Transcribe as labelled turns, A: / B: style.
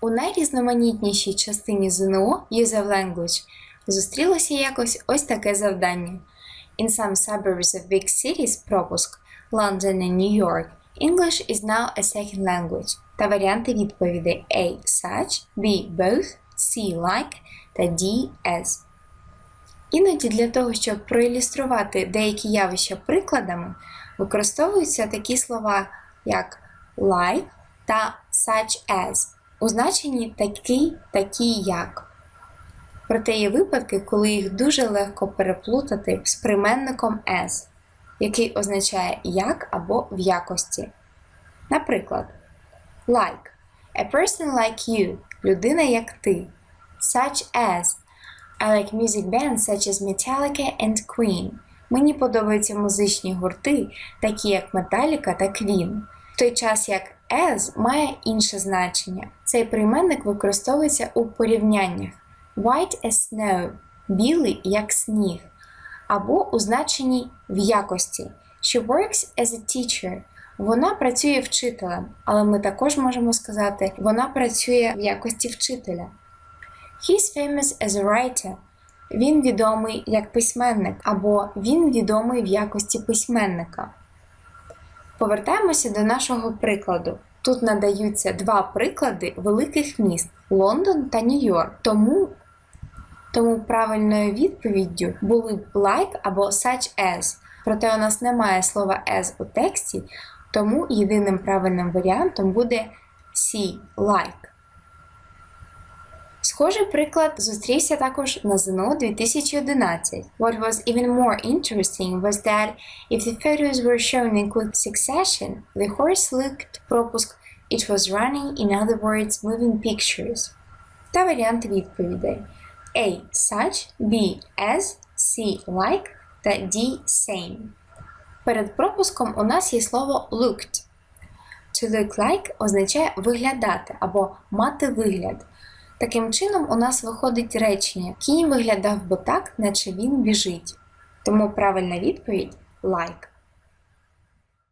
A: У найрізноманітнішій частині ЗНО User Language зустрілося якось ось таке завдання. In some suburbs of big cities пропуск London and New York English is now a second language та варіанти відповідей A. Such, B. Both, C. Like та D. As. Іноді для того, щоб проілюструвати деякі явища прикладами, використовуються такі слова, як like та such as у значенні такий, такий як. Проте є випадки, коли їх дуже легко переплутати з прийменником as, який означає як або в якості. Наприклад, like a person like you людина як ти. Such as I like music bands such as Metallica and Queen. Мені подобаються музичні гурти, такі як Metallica та Queen. В той час як as має інше значення. Цей прийменник використовується у порівняннях white as snow білий як сніг, або у значенні в якості. She works as a teacher. Вона працює вчителем, але ми також можемо сказати, вона працює в якості вчителя. He's famous as a writer. Він відомий як письменник, або він відомий в якості письменника. Повертаємося до нашого прикладу. Тут надаються два приклади великих міст Лондон та Нью-Йорк. Тому, тому правильною відповіддю були б like або such as. Проте у нас немає слова as у тексті, тому єдиним правильним варіантом буде see like. Схожий приклад зустрівся також на ЗНО 2011. What was even more interesting was that if the photos were shown in quick succession, the horse looked пропуск it was running, in other words, moving pictures. Та варіанти відповідей. A. Such, B. As, C. Like та D. Same. Перед пропуском у нас є слово looked. To look like означає виглядати або мати вигляд. Таким чином, у нас виходить речення Кінь виглядав би так, наче він біжить. Тому правильна відповідь like.